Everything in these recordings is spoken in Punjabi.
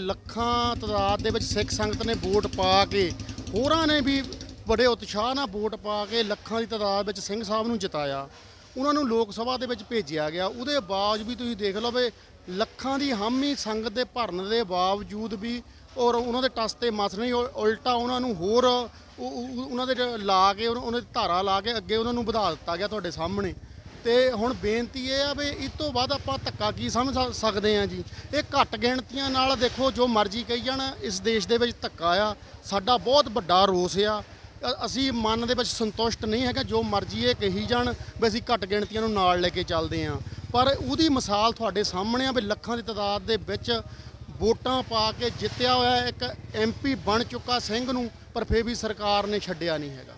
ਲੱਖਾਂ ਤਾਦਾਦ ਦੇ ਵਿੱਚ ਸਿੱਖ ਸੰਗਤ ਨੇ ਵੋਟ ਪਾ ਕੇ, ਹੋਰਾਂ ਨੇ ਵੀ ਬੜੇ ਉਤਸ਼ਾਹ ਨਾਲ ਵੋਟ ਪਾ ਕੇ ਲੱਖਾਂ ਦੀ ਤਾਦਾਦ ਵਿੱਚ ਸਿੰਘ ਸਾਹਿਬ ਨੂੰ ਜਿਤਾਇਆ। ਉਹਨਾਂ ਨੂੰ ਲੋਕ ਸਭਾ ਦੇ ਵਿੱਚ ਭੇਜਿਆ ਗਿਆ। ਉਹਦੇ ਬਾਵਜੂਦ ਵੀ ਤੁਸੀਂ ਦੇਖ ਲਓ ਵੀ ਲੱਖਾਂ ਦੀ ਹਾਮੀ ਸੰਗਤ ਦੇ ਭਰਨ ਦੇ ਬਾਵਜੂਦ ਵੀ ਔਰ ਉਹਨਾਂ ਦੇ ਟਸ ਤੇ ਮਸ ਨਹੀਂ ਉਲਟਾ ਉਹਨਾਂ ਨੂੰ ਹੋਰ ਉਹਨਾਂ ਦੇ ਲਾ ਕੇ ਉਹਨਾਂ ਉਹਨਾਂ ਦੀ ਧਾਰਾ ਲਾ ਕੇ ਅੱਗੇ ਉਹਨਾਂ ਨੂੰ ਵਧਾ ਦਿੱਤਾ ਗਿਆ ਤੁਹਾਡੇ ਸਾਹਮਣੇ। ਤੇ ਹੁਣ ਬੇਨਤੀ ਇਹ ਆ ਵੀ ਇਸ ਤੋਂ ਬਾਅਦ ਆਪਾਂ ਧੱਕਾ ਕੀ ਸਮਝ ਸਕਦੇ ਆ ਜੀ? ਇਹ ਘੱਟ ਗਿਣਤੀਆਂ ਨਾਲ ਦੇਖੋ ਜੋ ਮਰਜ਼ੀ ਕਹੀ ਜਾਣ, ਇਸ ਦੇਸ਼ ਦੇ ਵਿੱਚ ਧੱਕਾ ਆ, ਸਾਡਾ ਬਹੁਤ ਵੱਡਾ ਰੋਸ ਆ। ਅ- ਅਸੀਂ ਮਨ ਦੇ ਵਿੱਚ ਸੰਤੁਸ਼ਟ ਨਹੀਂ ਹੈਗਾ, ਜੋ ਮਰਜ਼ੀ ਇਹ ਕਹੀ ਜਾਣ ਵੀ ਅਸੀਂ ਘੱਟ ਗਿਣਤੀਆਂ ਨੂੰ ਨਾਲ ਲੈ ਕੇ ਚੱਲਦੇ ਆ ਪਰ ਉਹਦੀ ਮਿਸਾਲ ਤੁਹਾਡੇ ਸਾਹਮਣੇ ਆ ਵੀ ਲੱਖਾਂ ਦੀ ਤਾਦਾਦ ਦੇ ਵਿੱਚ ਵੋਟਾਂ ਪਾ ਕੇ ਜਿੱਤਿਆ ਹੋਇਆ ਇੱਕ ਐਮਪੀ ਬਣ ਚੁੱਕਾ ਸਿੰਘ ਨੂੰ, ਪਰ ਫੇਰ ਵੀ ਸਰਕਾਰ ਨੇ ਛੱਡਿਆ ਨਹੀਂ ਹੈਗਾ।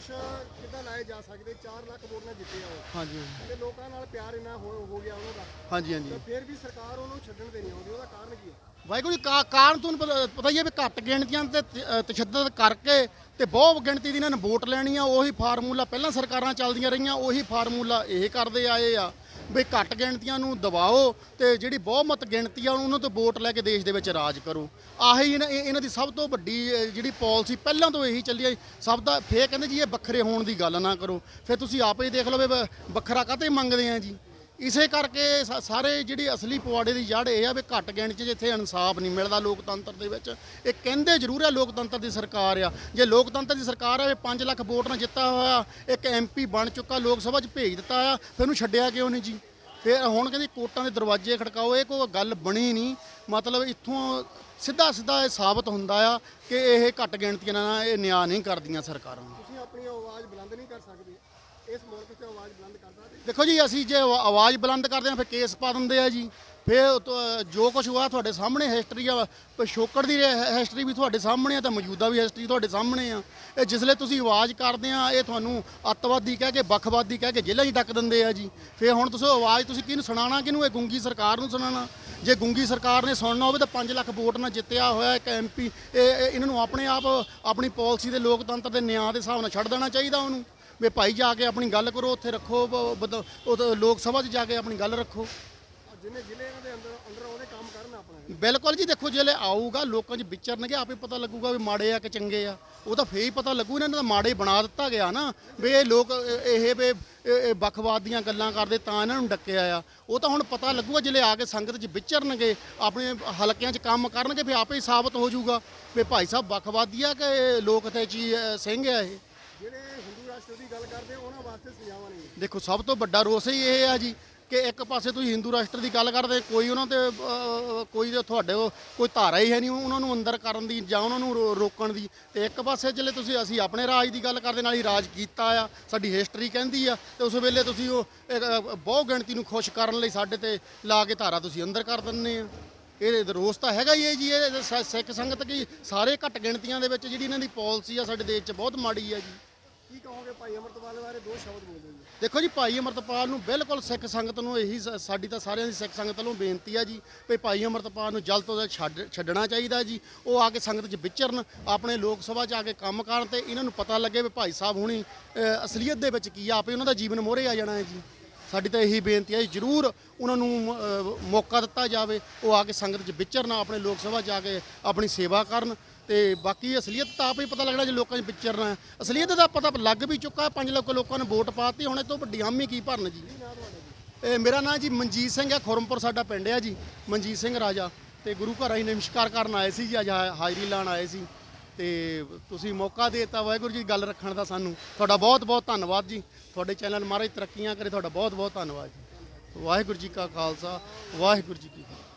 ਦੋਸ਼ ਕਿੱਦਾਂ ਲਾਏ ਜਾ ਸਕਦੇ? 4 ਲੱਖ ਵੋਟ ਨਾਲ ਜਿੱਤੇ ਆ ਉਹ ਹਾਂਜੀ। ਤੇ ਲੋਕਾਂ ਨਾਲ ਪਿਆਰ ਇੰਨਾ ਹੋ ਹੋ ਗਿਆ ਉਹਨਾਂ ਦਾ। ਹਾਂਜੀ ਹਾਂਜੀ। ਤੇ ਫਿਰ ਵੀ ਸਰਕਾਰ ਉਹਨੂੰ ਛੱਡਣ ਤੇ ਨਹੀਂ ਆਉਂਦੀ ਉਹਦਾ ਕਾਰਨ ਕੀ ਹੈ? ਵਾਹਿਗੁਰੂ ਜੀ ਕਾ- ਕਾਰਨ ਤੁਹਾਨੂੰ ਪਤਾ ਪਤਾ ਹੀ ਹੈ ਵੀ ਘੱਟ ਗਿਣਤੀਆਂ ਤੇ ਤ- ਅ, ਤਸ਼ੱਦਦ ਕਰਕੇ ਤੇ ਬਹੁਤ ਗਿਣਤੀ ਦੀ ਇਹਨਾਂ ਨੇ ਵੋਟ ਲੈਣੀ ਆ ਉਹੀ ਫਾਰਮੂਲਾ ਪਹਿਲਾਂ ਸਰਕਾਰਾਂ ਚੱਲਦੀਆਂ ਰਹੀਆਂ ਉਹੀ ਫਾਰਮੂਲਾ ਇਹ ਕਰਦੇ ਆਏ ਆ। ਵੀ ਘੱਟ ਗਿਣਤੀਆਂ ਨੂੰ ਦਬਾਓ ਤੇ ਜਿਹੜੀ ਬਹੁਮਤ ਗਿਣਤੀ ਆ ਉਹਨਾਂ ਤੋਂ ਵੋਟ ਲੈ ਕੇ ਦੇਸ਼ ਦੇ ਵਿੱਚ ਰਾਜ ਕਰੋ। ਆਹੀ ਇਹਨਾਂ ਇਹ- ਇਹਨਾਂ ਦੀ ਸਭ ਤੋਂ ਵੱਡੀ ਅ, ਜਿਹੜੀ ਪਾਲਿਸੀ ਪਹਿਲਾਂ ਤੋਂ ਇਹੀ ਚੱਲੀ ਆ। ਸਭ ਦਾ ਫੇਰ ਕਹਿੰਦੇ ਜੀ ਇਹ ਵੱਖਰੇ ਹੋਣ ਦੀ ਗੱਲ ਨਾ ਕਰੋ। ਫਿਰ ਤੁਸੀਂ ਆਪੇ ਹੀ ਦੇਖ ਲਓ ਵੀ ਵ- ਵੱਖਰਾ ਕਾਹਤੇ ਮੰਗਦੇ ਆ ਜੀ? ਇਸੇ ਕਰਕੇ ਸਾ- ਸਾਰੇ ਜਿਹੜੀ ਅਸਲੀ ਪਵਾੜੇ ਦੀ ਜੜ ਇਹ ਆ ਵੀ ਘੱਟ ਗਿਣਤੀ 'ਚ ਜਿੱਥੇ ਇਨਸਾਫ ਨਹੀਂ ਮਿਲਦਾ ਲੋਕਤੰਤਰ ਦੇ ਵਿੱਚ, ਇਹ ਕਹਿੰਦੇ ਜ਼ਰੂਰ ਆ ਲੋਕਤੰਤਰ ਦੀ ਸਰਕਾਰ ਆ। ਜੇ ਲੋਕਤੰਤਰ ਦੀ ਸਰਕਾਰ ਆ ਵੀ 5 ਲੱਖ ਵੋਟ ਨਾਲ ਜਿੱਤਾ ਹੋਇਆ, ਇੱਕ ਐਮਪੀ ਬਣ ਚੁੱਕਾ, ਲੋਕ ਸਭਾ 'ਚ ਭੇਜ ਦਿੱਤਾ ਆ, ਫਿਰ ਉਹਨੂੰ ਛੱਡਿਆ ਕਿਉਂ ਨਹੀਂ ਜੀ? ਫਿਰ ਹੁਣ ਕਹਿੰਦੀ ਕੋਰਟਾਂ ਦੇ ਦਰਵਾਜ਼ੇ ਖੜਕਾਓ, ਇਹ ਕੋਈ ਗੱਲ ਬਣੀ ਨਹੀਂ। ਮਤਲਬ ਇੱਥੋਂ ਸਿੱਧਾ ਸਿੱਧਾ ਇਹ ਸਾਬਤ ਹੁੰਦਾ ਆ ਕਿ ਇਹ ਘੱਟ ਗਿਣਤੀਆਂ ਨਾਲ ਇਹ ਨਿਆਂ ਨਹੀਂ ਕਰਦੀਆਂ ਸਰਕਾਰਾਂ ਤੁਸੀਂ ਆਪਣੀ ਆਵਾਜ਼ ਬੁਲੰਦ ਨਹੀਂ ਕਰ ਸਕਦੇ। ਇਸ ਮੁਲਕ 'ਚ ਆਵਾਜ਼ ਬੁਲੰਦ ਕਰ ਸਕਦੇ। ਦੇਖੋ ਜੀ, ਅਸੀਂ ਜੇ ਆਵਾ- ਆਵਾਜ਼ ਬੁਲੰਦ ਕਰਦੇ ਹਾਂ, ਫਿਰ ਕੇਸ ਪਾ ਦਿੰਦੇ ਆ ਜੀ। ਫਿਰ ਉਹ ਤੋਂ, ਜੋ ਕੁਝ ਹੋਇਆ ਤੁਹਾਡੇ ਸਾਹਮਣੇ ਹਿਸਟਰੀ ਆ। ਪਿਛੋਕੜ ਦੀ ਹਿਸਟਰੀ ਵੀ ਤੁਹਾਡੇ ਸਾਹਮਣੇ ਆ ਤੇ ਮੌਜੂਦਾ ਵੀ ਹਿਸਟਰੀ ਤੁਹਾਡੇ ਸਾਹਮਣੇ ਆ। ਇਹ ਜਿਸਲੇ ਤੁਸੀਂ ਆਵਾਜ਼ ਕਰਦੇ ਆ, ਇਹ ਤੁਹਾਨੂੰ ਅੱਤਵਾਦੀ ਕਹਿ ਕੇ, ਵੱਖਵਾਦੀ ਕਹਿ ਕੇ ਜੇਲ੍ਹਾਂ 'ਚ ਡੱਕ ਦਿੰਦੇ ਆ ਜੀ। ਫਿਰ ਹੁਣ ਤੁਸੀਂ ਆਵਾਜ਼ ਤੁਸੀਂ ਕਿਹਨੂੰ ਸੁਣਾਉਣਾ, ਕਿਹਨੂੰ ਇਹ ਗੁੰਗੀ ਸਰਕਾਰ ਨੂੰ ਸੁਣਾਉਣਾ? ਜੇ ਗੁੰਗੀ ਸਰਕਾਰ ਨੇ ਸੁਣਨਾ ਹੋਵੇ ਤਾਂ 5 ਲੱਖ ਵੋਟ ਨਾਲ ਜਿੱਤਿਆ ਹੋਇਆ ਇੱਕ ਐਮਪੀ ਇਹ ਇਹ- ਇਹਨਾਂ ਨੂੰ ਆਪਣੇ ਆਪ, ਆਪਣੀ ਪਾਲਿਸੀ ਦੇ ਲੋਕਤੰਤਰ ਦੇ ਨਿਆਂ ਦੇ ਹਿਸਾਬ ਨਾਲ ਛੱਡ ਦੇਣਾ ਚਾਹੀਦਾ ਉਹਨੂੰ। ਵੀ ਭਾਈ ਜਾ ਕੇ ਆਪਣੀ ਗੱਲ ਕਰੋ, ਉੱਥੇ ਰੱਖੋ ਲੋਕ ਸਭਾ 'ਚ ਜਾ ਕੇ ਆਪਣੀ ਗੱਲ ਰੱਖੋ। ਆ ਜਿੰਨੇ ਜ਼ਿਲ੍ਹੇ ਇਹਨਾਂ ਦੇ ਅੰਦਰ ਅੰਦਰ ਉਹਦੇ ਕੰਮ ਕਰਨ ਆਪਣਾ ਬਿਲਕੁਲ ਜੀ ਦੇਖੋ ਜਿਹੜੇ ਆਊਗਾ ਲੋਕਾਂ 'ਚ ਵਿਚਰਨਗੇ ਆਪੇ ਪਤਾ ਲੱਗੂਗਾ ਵੀ ਮਾੜੇ ਆ ਕਿ ਚੰਗੇ ਆ। ਉਹ ਤਾਂ ਫੇਰ ਹੀ ਪਤਾ ਲੱਗੂ ਇਹਨਾਂ ਤਾਂ ਮਾੜੇ ਬਣਾ ਦਿੱਤਾ ਗਿਆ ਨਾ। ਵੀ ਇਹ ਲੋਕ ਇਹ ਵੀ ਵੱਖਵਾਦ ਦੀਆਂ ਗੱਲਾਂ ਕਰਦੇ ਤਾਂ ਇਹਨਾਂ ਨੂੰ ਡੱਕਿਆ ਆ। ਉਹ ਤਾਂ ਹੁਣ ਪਤਾ ਲੱਗੂਗਾ ਜਿਹੜੇ ਆ ਕੇ ਸੰਗਤ 'ਚ ਵਿਚਰਨਗੇ ਆਪਣੇ ਹਲਕਿਆਂ 'ਚ ਕੰਮ ਕਰਨਗੇ ਫੇਰ ਆਪੇ ਹੀ ਸਾਬਤ ਹੋ ਜਾਊਗਾ। ਵੀ ਭਾਈ ਸਾਹਿਬ ਵੱਖਵਾਦੀ ਆ ਕਿ ਲੋਕ ਤੇ ਚੀ ਸਿੰਘ ਆ ਇਹ? ਜਿਹੜੇ ਹਿੰਦੂ ਰਾਸ਼ਟਰ ਦੀ ਗੱਲ ਕਰਦੇ ਉਹਨਾਂ ਵਾਸਤੇ ਸਜ਼ਾਵਾਂ ਨਹੀਂ। ਦੇਖੋ ਸਭ ਤੋਂ ਵੱਡਾ ਰੋਸ ਹੀ ਇਹ ਆ ਜੀ ਕਿ ਇੱਕ ਪਾਸੇ ਤੁਸੀਂ ਹਿੰਦੂ ਰਾਸ਼ਟਰ ਦੀ ਗੱਲ ਕਰਦੇ ਕੋਈ ਉਹਨਾਂ ਤੇ ਅਹ, ਕੋਈ ਤੇ ਤੁਹਾਡੇ ਉਹ- ਕੋਈ ਧਾਰਾ ਹੀ ਹੈ ਨਹੀਂ ਉਹਨਾਂ ਨੂੰ ਅੰਦਰ ਕਰਨ ਦੀ ਜਾਂ ਉਹਨਾਂ ਨੂੰ ਰੋ- ਰੋਕਣ ਦੀ। ਤੇ ਇੱਕ ਪਾਸੇ ਜਿਹੜੇ ਤੁਸੀਂ ਅਸੀਂ ਆਪਣੇ ਰਾਜ ਦੀ ਗੱਲ ਕਰਦੇ ਨਾਲ ਹੀ ਰਾਜ ਕੀਤਾ ਆ ਸਾਡੀ ਹਿਸਟਰੀ ਕਹਿੰਦੀ ਆ ਤੇ ਉਸ ਵੇਲੇ ਤੁਸੀਂ ਉਹ ਇੱਕ, ਅਹ, ਬਹੁ ਗਿਣਤੀ ਨੂੰ ਖੁਸ਼ ਕਰਨ ਲਈ ਸਾਡੇ ਤੇ ਲਾ ਕੇ ਧਾਰਾ ਤੁਸੀਂ ਅੰਦਰ ਕਰ ਦਿੰਦੇ ਆ। ਇਹ ਰੋਸ ਤਾਂ ਹੈਗਾ ਹੀ ਹੈ ਜੀ ਇਹ ਸ- ਸਿੱਖ ਸੰਗਤ ਕੀ ਸਾਰੇ ਘੱਟ ਗਿਣਤੀਆਂ ਦੇ ਵਿੱਚ ਜਿਹੜੀ ਇਹਨਾਂ ਦੀ ਪਾਲਿਸੀ ਆ ਸਾਡੇ ਦੇਸ਼ 'ਚ ਬਹੁਤ ਮਾੜੀ ਆ ਜੀ। ਕੀ ਕਹੋਗੇ ਭਾਈ ਅਮਰਤਪਾਲ ਬਾਰੇ? ਦੋ ਸ਼ਬਦ ਬੋਲ ਜੀ ਦੇਖੋ ਜੀ ਭਾਈ ਅਮਰਤਪਾਲ ਨੂੰ ਬਿਲਕੁਲ ਸਿੱਖ ਸੰਗਤ ਨੂੰ ਇਹੀ ਸ- ਸਾਡੀ ਤਾਂ ਸਾਰਿਆਂ ਦੀ ਸਿੱਖ ਸੰਗਤ ਵੱਲੋਂ ਬੇਨਤੀ ਆ ਜੀ ਵੀ ਭਾਈ ਅਮਰਤਪਾਲ ਨੂੰ ਜਲਦ ਤੋਂ ਜਲਦ ਛੱਡ ਛੱਡਣਾ ਚਾਹੀਦਾ ਜੀ। ਉਹ ਆ ਕੇ ਸੰਗਤ 'ਚ ਵਿਚਰਨ ਆਪਣੇ ਲੋਕ ਸਭਾ 'ਚ ਆ ਕੇ ਕੰਮ ਕਰਨ ਤੇ ਇਹਨਾਂ ਨੂੰ ਪਤਾ ਲੱਗੇ ਵੀ ਭਾਈ ਸਾਹਿਬ ਹੁਣੀ ਅ, ਅਸਲੀਅਤ ਦੇ ਵਿੱਚ ਕੀ ਆ ਆਪੇ ਉਹਨਾਂ ਦਾ ਜੀਵਨ ਮੋਹਰੇ ਆ ਜਾਣਾ ਹੈ ਜੀ। ਸਾਡੀ ਤਾਂ ਇਹੀ ਬੇਨਤੀ ਹੈ ਜੀ, ਜ਼ਰੂਰ ਉਹਨਾਂ ਨੂੰ ਅ, ਮੌਕਾ ਦਿੱਤਾ ਜਾਵੇ ਉਹ ਆ ਕੇ ਸੰਗਤ 'ਚ ਵਿਚਰਨ ਆਪਣੇ ਲੋਕ ਸਭਾ 'ਚ ਆ ਕੇ ਆਪਣੀ ਸੇਵਾ ਕਰਨ। ਤੇ ਬਾਕੀ ਅਸਲੀਅਤ ਤਾਂ ਆਪ ਹੀ ਪਤਾ ਲੱਗਣਾ ਜੇ ਲੋਕਾਂ 'ਚ ਵਿਚਰਨਾ ਹੈ। ਅਸਲੀਅਤ ਦਾ ਪਤਾ ਲੱਗ ਵੀ ਚੁੱਕਾ 5 ਲੱਖ ਲੋਕਾਂ ਨੂੰ ਵੋਟ ਪਾਤੀ ਹੁਣ ਇਹ ਤੋਂ ਵੱਡੀ ਹਾਮੀ ਕੀ ਭਰਨ ਜੀ? ਇਹ ਮੇਰਾ ਨਾਮ ਜੀ ਮਨਜੀਤ ਸਿੰਘ ਹੈ, ਖੁਰਮਪੁਰ ਸਾਡਾ ਪਿੰਡ ਹੈ ਜੀ, ਮਨਜੀਤ ਸਿੰਘ ਰਾਜਾ। ਤੇ ਗੁਰੂ ਘਰ ਆਈ ਨਮਸਕਾਰ ਕਰਨ ਆਏ ਸੀ ਜੀ, ਅੱਜ ਹਾ- ਹਾਜ਼ਰੀ ਲਾਣ ਆਏ ਸੀ। ਤੇ ਤੁਸੀਂ ਮੌਕਾ ਦੇ ਦਿੱਤਾ ਵਾਹਿਗੁਰੂ ਜੀ, ਗੱਲ ਰੱਖਣ ਦਾ ਸਾਨੂੰ। ਤੁਹਾਡਾ ਬਹੁਤ ਬਹੁਤ ਧੰਨਵਾਦ ਜੀ। ਤੁਹਾਡੇ ਚੈਨਲ ਮਹਾਰਾਜ ਤਰੱਕੀਆਂ ਕਰੇ, ਤੁਹਾਡਾ ਬਹੁਤ ਬਹੁਤ ਧੰਨਵਾਦ ਜੀ। ਵਾਹਿਗੁਰੂ ਜੀ ਕਾ ਖਾਲਸਾ, ਵਾਹਿਗੁਰੂ ਜੀ ਕੀ ਫਤਿਹ।